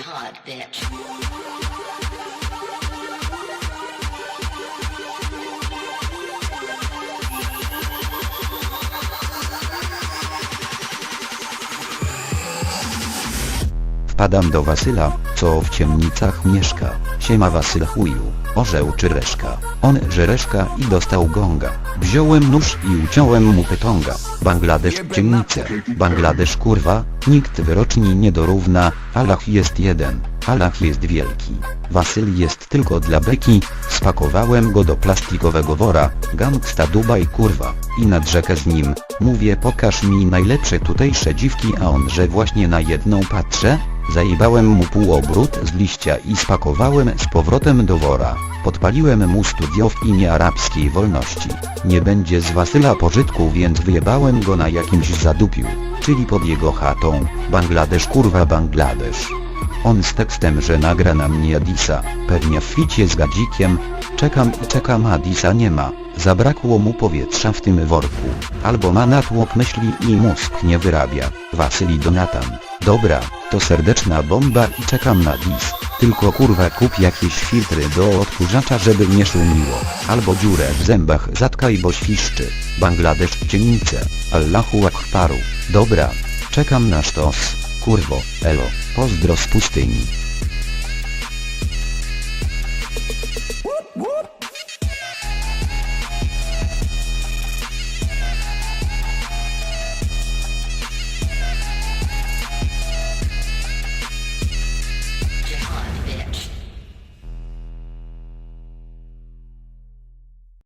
hard bitch. Wpadam do Wasyla, co w ciemnicach mieszka. Siema Wasyl chuju, orzeł czy reszka. On żereszka i dostał gonga. Wziąłem nóż i uciąłem mu pytonga. Bangladesz ciemnice. Bangladesz kurwa, nikt wyroczni nie dorówna, Allah jest jeden, Allah jest wielki. Wasyl jest tylko dla beki, spakowałem go do plastikowego wora, gangsta Dubaj kurwa, i nad rzekę z nim, mówię pokaż mi najlepsze tutejsze dziwki a on że właśnie na jedną patrzę, Zajebałem mu półobrót z liścia i spakowałem z powrotem do wora. Podpaliłem mu studio w imię arabskiej wolności. Nie będzie z Wasyla pożytku więc wyjebałem go na jakimś zadupiu, czyli pod jego chatą, Bangladesz kurwa Bangladesz. On z tekstem, że nagra na mnie Adisa, pewnie w ficie z gadzikiem. Czekam i czekam Adisa nie ma. Zabrakło mu powietrza w tym worku. Albo ma natłok myśli i mózg nie wyrabia. Wasyli Donatan. Dobra, to serdeczna bomba i czekam na dis. Tylko kurwa kup jakieś filtry do odkurzacza żeby nie szumiło. Albo dziurę w zębach zatkaj bo świszczy. Bangladesz cienice. Allahu Akbaru. Dobra, czekam na sztos. Kurwo, elo, pozdro z pustyni.